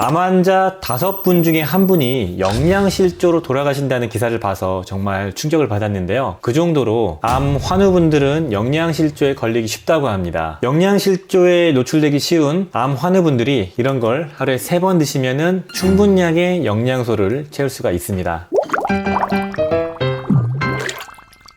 암 환자 다섯 분 중에 한 분이 영양실조로 돌아가신다는 기사를 봐서 정말 충격을 받았는데요. 그 정도로 암 환우분들은 영양실조에 걸리기 쉽다고 합니다. 영양실조에 노출되기 쉬운 암 환우분들이 이런 걸 하루에 세 번 드시면은 충분량의 영양소를 채울 수가 있습니다.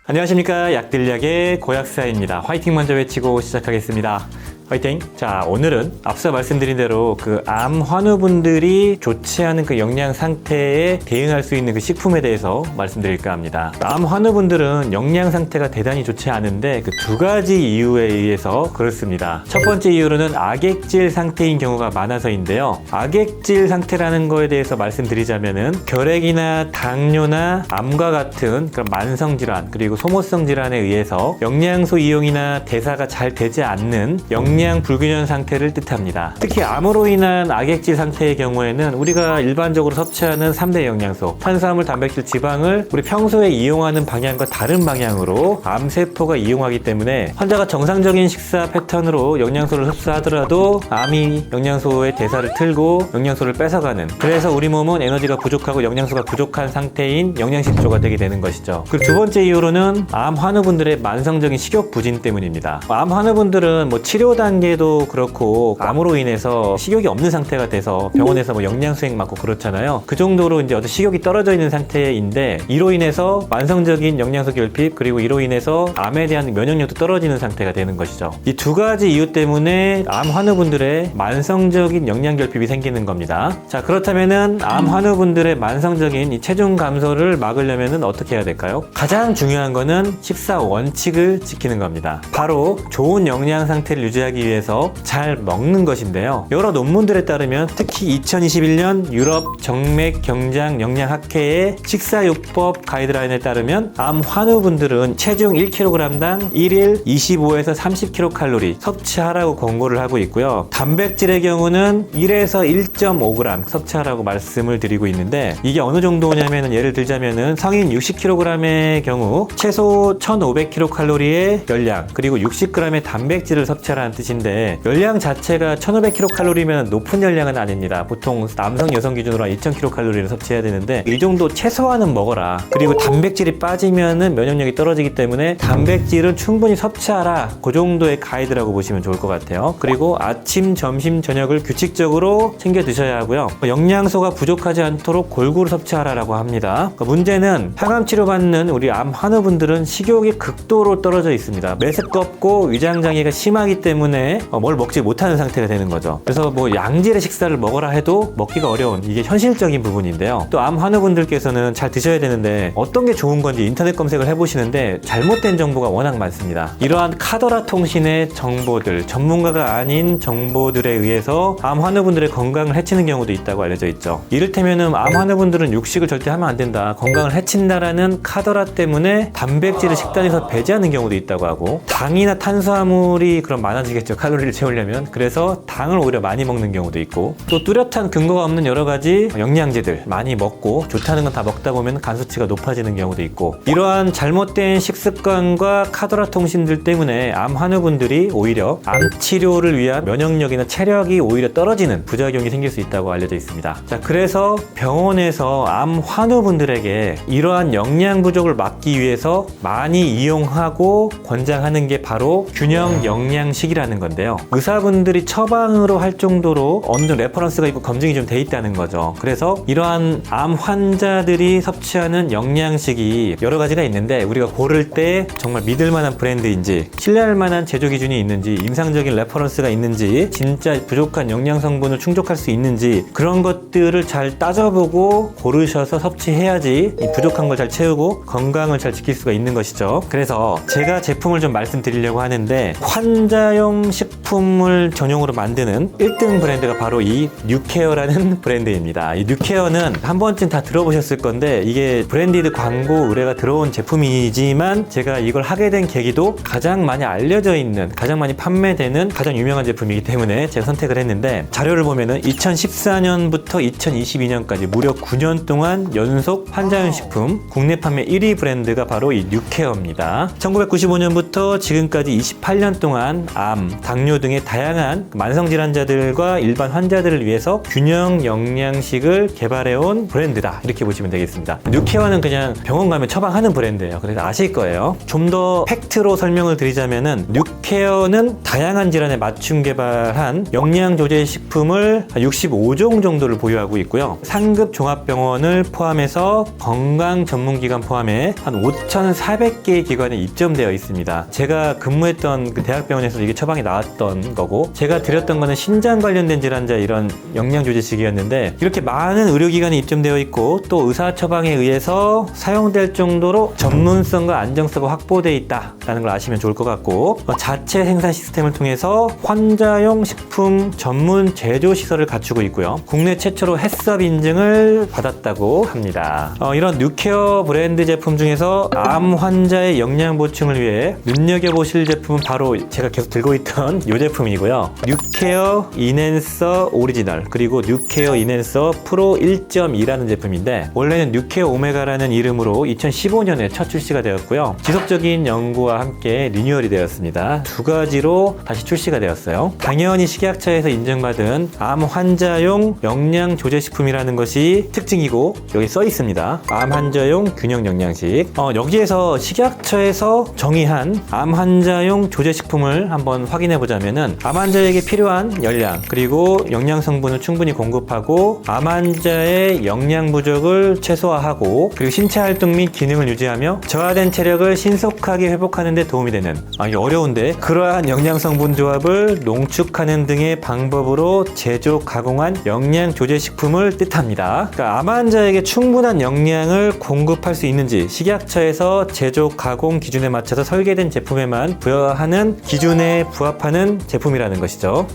안녕하십니까 약들약의 고약사입니다. 화이팅 먼저 외치고 시작하겠습니다. 화이팅! 자, 오늘은 앞서 말씀드린 대로 그 암 환우분들이 좋지 않은 그 영양 상태에 대응할 수 있는 그 식품에 대해서 말씀드릴까 합니다. 암 환우분들은 영양 상태가 대단히 좋지 않은데 그 두 가지 이유에 의해서 그렇습니다. 첫 번째 이유로는 악액질 상태인 경우가 많아서인데요. 악액질 상태라는 거에 대해서 말씀드리자면은 결핵이나 당뇨나 암과 같은 그런 만성 질환 그리고 소모성 질환에 의해서 영양소 이용이나 대사가 잘 되지 않는 영양 불균형 상태를 뜻합니다. 특히 암으로 인한 악액질 상태의 경우에는 우리가 일반적으로 섭취하는 3대 영양소 탄수화물, 단백질, 지방을 우리 평소에 이용하는 방향과 다른 방향으로 암세포가 이용하기 때문에 환자가 정상적인 식사 패턴으로 영양소를 흡수하더라도 암이 영양소의 대사를 틀고 영양소를 뺏어가는 그래서 우리 몸은 에너지가 부족하고 영양소가 부족한 상태인 영양실조가 되게 되는 것이죠. 그리고 두 번째 이유로는 암 환우분들의 만성적인 식욕 부진 때문입니다. 암 환우분들은 뭐 치료 단 계도 그렇고 암으로 인해서 식욕이 없는 상태가 돼서 병원에서 뭐 영양수행 맞고 그렇잖아요. 그 정도로 이제 어떤 식욕이 떨어져 있는 상태인데 이로 인해서 만성적인 영양소 결핍 그리고 이로 인해서 암에 대한 면역력도 떨어지는 상태가 되는 것이죠. 이 두 가지 이유 때문에 암 환우분들의 만성적인 영양 결핍이 생기는 겁니다. 자 그렇다면은 암 환우분들의 만성적인 이 체중 감소를 막으려면은 어떻게 해야 될까요? 가장 중요한 거는 식사 원칙을 지키는 겁니다. 바로 좋은 영양 상태를 유지하기 위해서 잘 먹는 것인데요. 여러 논문들에 따르면 특히 2021년 유럽 정맥 경장 영양학회의 식사요법 가이드라인에 따르면 암 환우분들은 체중 1kg당 1일 25에서 30kcal 섭취하라고 권고를 하고 있고요. 단백질의 경우는 1에서 1.5g 섭취하라고 말씀을 드리고 있는데 이게 어느 정도냐면은 예를 들자면은 성인 60kg의 경우 최소 1,500kcal의 열량 그리고 60g의 단백질을 섭취하라는 뜻인데 열량 자체가 1,500kcal면 높은 열량은 아닙니다. 보통 남성 여성 기준으로 한 2,000kcal를 섭취해야 되는데 이 정도 최소한은 먹어라. 그리고 단백질이 빠지면은 면역력이 떨어지기 때문에 단백질은 충분히 섭취하라. 그 정도의 가이드라고 보시면 좋을 것 같아요. 그리고 아침, 점심, 저녁을 규칙적으로 챙겨 드셔야 하고요. 영양소가 부족하지 않도록 골고루 섭취하라라고 합니다. 그 문제는 항암 치료 받는 우리 암 환우분들은 식욕이 극도로 떨어져 있습니다. 메스껍고 위장 장애가 심하기 때문에 어, 뭘 먹지 못하는 상태가 되는 거죠. 그래서 뭐 양질의 식사를 먹어라 해도 먹기가 어려운 이게 현실적인 부분인데요. 또 암 환우분들께서는 잘 드셔야 되는데 어떤 게 좋은 건지 인터넷 검색을 해보시는데 잘못된 정보가 워낙 많습니다. 이러한 카더라 통신의 정보들, 전문가가 아닌 정보들에 의해서 암 환우분들의 건강을 해치는 경우도 있다고 알려져 있죠. 이를테면은 암 환우분들은 육식을 절대 하면 안 된다. 건강을 해친다라는 카더라 때문에 단백질을 식단에서 배제하는 경우도 있다고 하고 당이나 탄수화물이 그럼 많아지 겠죠. 칼로리를 채우려면. 그래서 당을 오히려 많이 먹는 경우도 있고 또 뚜렷한 근거가 없는 여러 가지 영양제들 많이 먹고 좋다는 건 다 먹다 보면 간 수치가 높아지는 경우도 있고 이러한 잘못된 식습관과 카더라 통신들 때문에 암 환우분들이 오히려 암 치료를 위한 면역력이나 체력이 오히려 떨어지는 부작용이 생길 수 있다고 알려져 있습니다. 자, 그래서 병원에서 암 환우분들에게 이러한 영양 부족을 막기 위해서 많이 이용하고 권장하는 게 바로 균형 영양식이라는 건데요. 의사분들이 처방으로 할 정도로 어느 정도 레퍼런스가 있고 검증이 좀 돼 있다는 거죠. 그래서 이러한 암 환자들이 섭취하는 영양식이 여러 가지가 있는데 우리가 고를 때 정말 믿을 만한 브랜드인지 신뢰할 만한 제조 기준이 있는지 임상적인 레퍼런스가 있는지 진짜 부족한 영양 성분을 충족할 수 있는지 그런 것들을 잘 따져보고 고르셔서 섭취해야지 이 부족한 걸 잘 채우고 건강을 잘 지킬 수가 있는 것이죠. 그래서 제가 제품을 좀 말씀드리려고 하는데 환자용 식품을 전용으로 만드는 1등 브랜드가 바로 이 뉴케어라는 브랜드입니다. 이 뉴케어는 한 번쯤 다 들어보셨을 건데 이게 브랜디드 광고 의뢰가 들어온 제품이지만 제가 이걸 하게 된 계기도 가장 많이 알려져 있는 가장 많이 판매되는 가장 유명한 제품이기 때문에 제가 선택을 했는데 자료를 보면은 2014년부터 2022년까지 무려 9년 동안 연속 환자용 식품 국내 판매 1위 브랜드가 바로 이 뉴케어입니다. 1995년부터 지금까지 28년 동안 암, 당뇨 등의 다양한 만성 질환자들과 일반 환자들을 위해서 균형 영양식을 개발해온 브랜드다 이렇게 보시면 되겠습니다. 뉴케어는 그냥 병원 가면 처방하는 브랜드예요. 그래서 아실 거예요. 좀 더 팩트로 설명을 드리자면은 뉴케어는 다양한 질환에 맞춤 개발한 영양 조제 식품을 65종 정도를 보유하고 있고요. 상급 종합병원을 포함해서 건강 전문기관 포함해 한 5,400개의 기관에 입점되어 있습니다. 제가 근무했던 그 대학병원에서 이게 처방이 나왔던 거고 제가 드렸던 거는 신장 관련된 질환자 이런 영양 조제식이었는데 이렇게 많은 의료기관에 입점되어 있고 또 의사 처방에 의해서 사용될 정도로 전문성과 안정성이 확보되어 있다라는 걸 아시면 좋을 것 같고 어, 자체 생산 시스템을 통해서 환자용 식품 전문 제조 시설을 갖추고 있고요. 국내 최초로 햇섭 인증을 받았다고 합니다. 어, 이런 뉴케어 브랜드 제품 중에서 암 환자의 영양 보충을 위해 눈여겨보실 제품은 바로 제가 계속 들고 있던 이 제품이고요. 뉴케어 이넨서 오리지널 그리고 뉴케어 이넨서 프로 1.2라는 제품인데 원래는 뉴케어 오메가라는 이름으로 2015년에 첫 출시가 되었고요. 지속적인 연구와 함께 리뉴얼이 되었습니다. 두 가지로 다시 출시가 되었어요. 당연히 식약처에서 인증받은 암 환자용 영양 조제식품이라는 것이 특징이고 여기 써 있습니다. 암 환자용 균형 영양식. 어, 여기에서 식약처에서 정의한 암 환자용 조제식품을 한번 확인해 보자면은 암 환자에게 필요한 열량 그리고 영양 성분을 충분히 공급하고 암 환자의 영양 부족을 최소화하고 그리고 신체 활동 및 기능을 유지하며 저하된 체력을 신속하게 회복하는 데 도움이 되는 아 이게 어려운데 그러한 영양 성분 조합을 농축하는 등의 방법으로 제조 가공한 영양 조제 식품을 뜻합니다. 그러니까 암 환자에게 충분한 영양을 공급할 수 있는지 식약처에서 제조 가공 기준에 맞춰서 설계된 제품에만 부여하는 기준에 부합하는 제품이라는 것이죠.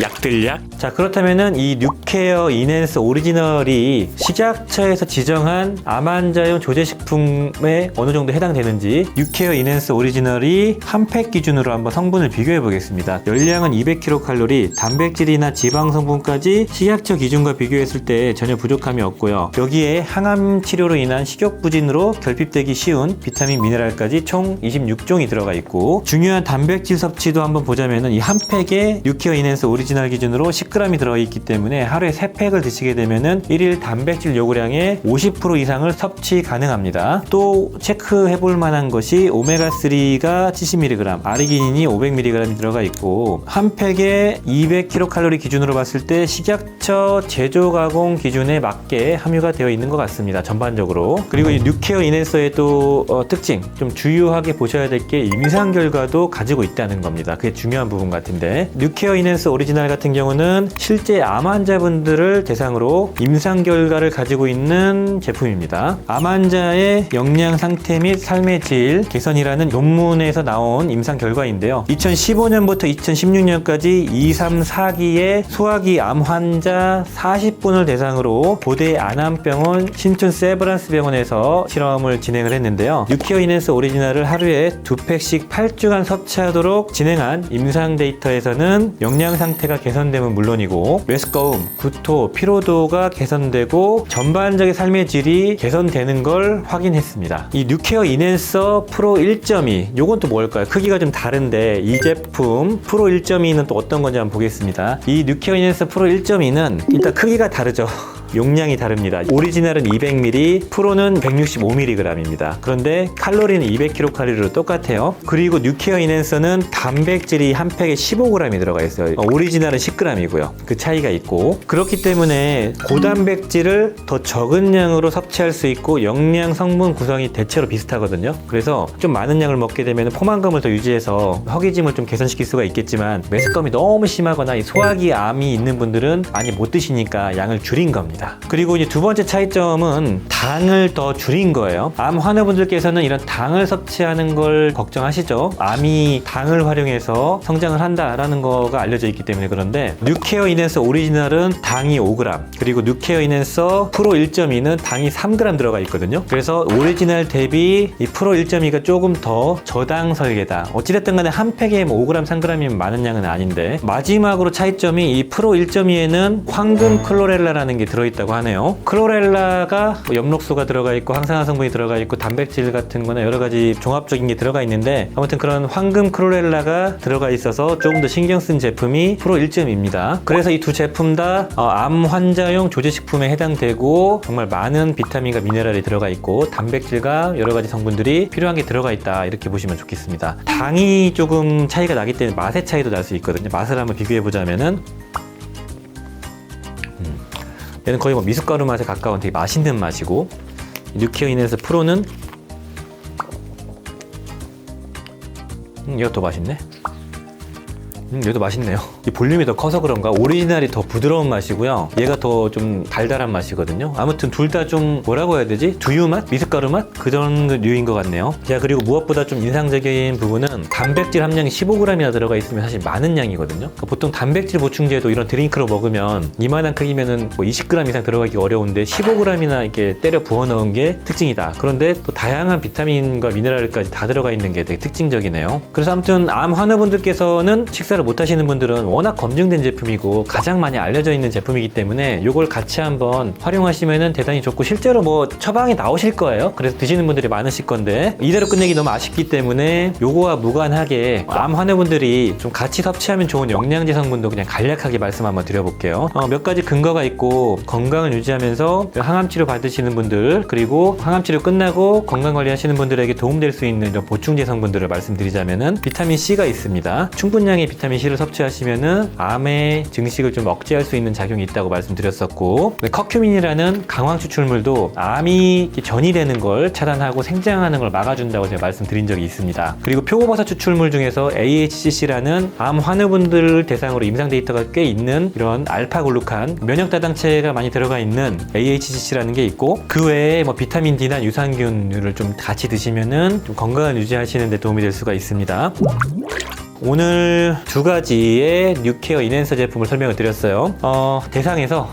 약들약 자 그렇다면은 이 뉴케어 이넨스 오리지널이 식약처에서 지정한 암 환자용 조제식품에 어느 정도 해당되는지 뉴케어 이넨스 오리지널이 한 팩 기준으로 한번 성분을 비교해 보겠습니다. 열량은 200kcal, 단백질이나 지방 성분까지 식약처 기준과 비교했을 때 전혀 부족함이 없고요. 여기에 항암 치료로 인한 식욕 부진으로 결핍되기 쉬운 비타민 미네랄까지 총 26종이 들어가 있고 중요한 단백질 섭취도 한번 보자면은 이 한 팩에 뉴케어 이넨스 오리지널 기준으로 10g이 들어있기 때문에 하루에 3팩을 드시게 되면은 1일 단백질 요구량의 50% 이상을 섭취 가능합니다. 또 체크해 볼 만한 것이 오메가3가 70mg, 아르기닌이 500mg이 들어가 있고 한 팩에 200kcal 기준으로 봤을 때 식약처 제조 가공 기준에 맞게 함유가 되어 있는 것 같습니다. 전반적으로. 그리고 이 뉴케어 이넨서의 또 어, 특징 좀 주요하게 보셔야 될 게 임상 결과도 가지고 있다는 겁니다. 그게 중요한 부분 같은데 뉴케어 이넨스 오리지널 같은 경우는 실제 암 환자분들을 대상으로 임상 결과를 가지고 있는 제품입니다. 암 환자의 영양 상태 및 삶의 질 개선이라는 논문에서 나온 임상 결과인데요. 2015년부터 2016년까지 2, 3, 4기의 소화기 암 환자 40분을 대상으로 고대 안암병원 신촌 세브란스 병원에서 실험을 진행을 했는데요. 뉴케어 이넨스 오리지널을 하루에 두 팩씩 8주간 섭취하도록 진행한 임상 데이터에서는 영양 상태가 개선됨은 물론이고 메스꺼움, 구토, 피로도가 개선되고 전반적인 삶의 질이 개선되는 걸 확인했습니다. 이 뉴케어 이넨서 프로 1.2 요건 또 뭘까요? 크기가 좀 다른데 이 제품 프로 1.2는 또 어떤 건지 한번 보겠습니다. 이 뉴케어 이넨서 프로 1.2는 일단 크기가 다르죠. 용량이 다릅니다. 오리지널은 200ml, 프로는 165mg입니다. 그런데 칼로리는 200kcal로 똑같아요. 그리고 뉴케어 이넨서는 단백질이 한 팩에 15g이 들어가 있어요. 어, 오리지널은 10g이고요. 그 차이가 있고 그렇기 때문에 고단백질을 더 적은 양으로 섭취할 수 있고 영양 성분 구성이 대체로 비슷하거든요. 그래서 좀 많은 양을 먹게 되면 포만감을 더 유지해서 허기짐을 좀 개선시킬 수가 있겠지만 메스꺼움이 너무 심하거나 이 소화기 암이 있는 분들은 많이 못 드시니까 양을 줄인 겁니다. 그리고 이제 두 번째 차이점은 당을 더 줄인 거예요. 암 환우분들께서는 이런 당을 섭취하는 걸 걱정하시죠. 암이 당을 활용해서 성장을 한다라는 거가 알려져 있기 때문에 그런데 뉴케어 이넨서 오리지널은 당이 5g 그리고 뉴케어 이넨서 프로 1.2는 당이 3g 들어가 있거든요. 그래서 오리지널 대비 이 프로 1.2가 조금 더 저당 설계다. 어찌됐든 간에 한 팩에 뭐 5g, 3g이면 많은 양은 아닌데 마지막으로 차이점이 이 프로 1.2에는 황금 클로렐라라는 게 들어 있다고 하네요. 클로렐라가 뭐 엽록소가 들어가 있고 항산화 성분이 들어가 있고 단백질 같은 거나 여러 가지 종합적인 게 들어가 있는데 아무튼 그런 황금 클로렐라가 들어가 있어서 조금 더 신경 쓴 제품이 프로 1점입니다. 그래서 이 두 제품 다 어, 암 환자용 조제식품에 해당되고 정말 많은 비타민과 미네랄이 들어가 있고 단백질과 여러 가지 성분들이 필요한 게 들어가 있다 이렇게 보시면 좋겠습니다. 당이 조금 차이가 나기 때문에 맛의 차이도 날 수 있거든요. 맛을 한번 비교해 보자면은 얘는 거의 뭐 미숫가루 맛에 가까운 되게 맛있는 맛이고 뉴케어 인에서 프로는 음, 더 맛있네. 음, 얘도 맛있네요. 이 볼륨이 더 커서 그런가 오리지널이 더 부드러운 맛이고요. 얘가 더 좀 달달한 맛이거든요. 아무튼 둘 다 좀 뭐라고 해야 되지? 두유 맛? 미숫가루 맛? 그런 류인 것 같네요. 자 그리고 무엇보다 좀 인상적인 부분은 단백질 함량이 15g이나 들어가 있으면 사실 많은 양이거든요. 그러니까 보통 단백질 보충제도 이런 드링크로 먹으면 이만한 크기면은 뭐 20g 이상 들어가기 어려운데 15g이나 이렇게 때려 부어 넣은 게 특징이다. 그런데 또 다양한 비타민과 미네랄까지 다 들어가 있는 게 되게 특징적이네요. 그래서 아무튼 암 환우분들께서는 식사 를 못 하시는 분들은 워낙 검증된 제품이고 가장 많이 알려져 있는 제품이기 때문에 이걸 같이 한번 활용하시면은 대단히 좋고 실제로 뭐 처방이 나오실 거예요. 그래서 드시는 분들이 많으실 건데 이대로 끝내기 너무 아쉽기 때문에 요거와 무관하게 암 환우분들이 좀 같이 섭취하면 좋은 영양제 성분도 그냥 간략하게 말씀 한번 드려볼게요. 어, 몇 가지 근거가 있고 건강을 유지하면서 항암 치료 받으시는 분들 그리고 항암 치료 끝나고 건강 관리하시는 분들에게 도움될 수 있는 이런 보충제 성분들을 말씀드리자면은 비타민 C가 있습니다. 충분량의 비타민 C를 섭취하시면은 암의 증식을 좀 억제할 수 있는 작용이 있다고 말씀드렸었고 커큐민이라는 강황 추출물도 암이 이렇게 전이 되는 걸 차단하고 생장하는 걸 막아준다고 제가 말씀드린 적이 있습니다. 그리고 표고버섯 추출물 중에서 AHCC라는 암 환우분들 대상으로 임상 데이터가 꽤 있는 이런 알파글루칸 면역 다당체가 많이 들어가 있는 AHCC라는 게 있고 그 외에 뭐 비타민 D나 유산균을 좀 같이 드시면은 좀 건강을 유지하시는 데 도움이 될 수가 있습니다. 오늘 두 가지의 뉴케어 인핸서 제품을 설명을 드렸어요. 어, 대상에서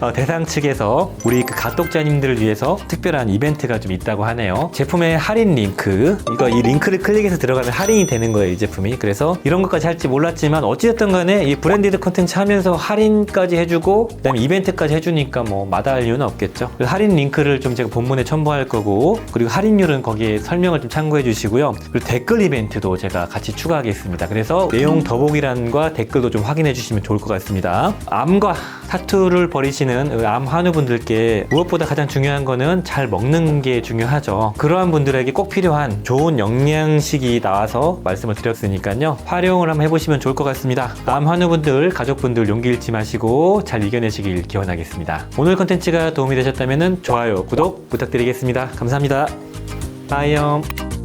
어, 대상 측에서 우리 그 가독자님들을 위해서 특별한 이벤트가 좀 있다고 하네요. 제품의 할인 링크. 이거 이 링크를 클릭해서 들어가면 할인이 되는 거예요, 이 제품이. 그래서 이런 것까지 할지 몰랐지만 어찌됐든 간에 이 브랜디드 컨텐츠 하면서 할인까지 해주고 그다음에 이벤트까지 해주니까 뭐 마다할 이유는 없겠죠. 할인 링크를 좀 제가 본문에 첨부할 거고 그리고 할인율은 거기에 설명을 좀 참고해 주시고요. 그리고 댓글 이벤트도 제가 같이 추가하겠습니다. 그래서 내용 더보기란과 댓글도 좀 확인해 주시면 좋을 것 같습니다. 암과 타투를 벌이시는 암 환우분들께 무엇보다 가장 중요한 거는 잘 먹는 게 중요하죠. 그러한 분들에게 꼭 필요한 좋은 영양식이 나와서 말씀을 드렸으니까요. 활용을 한번 해보시면 좋을 것 같습니다. 암 환우분들, 가족분들 용기 잃지 마시고 잘 이겨내시길 기원하겠습니다. 오늘 컨텐츠가 도움이 되셨다면 좋아요, 구독 부탁드리겠습니다. 감사합니다. 빠이염.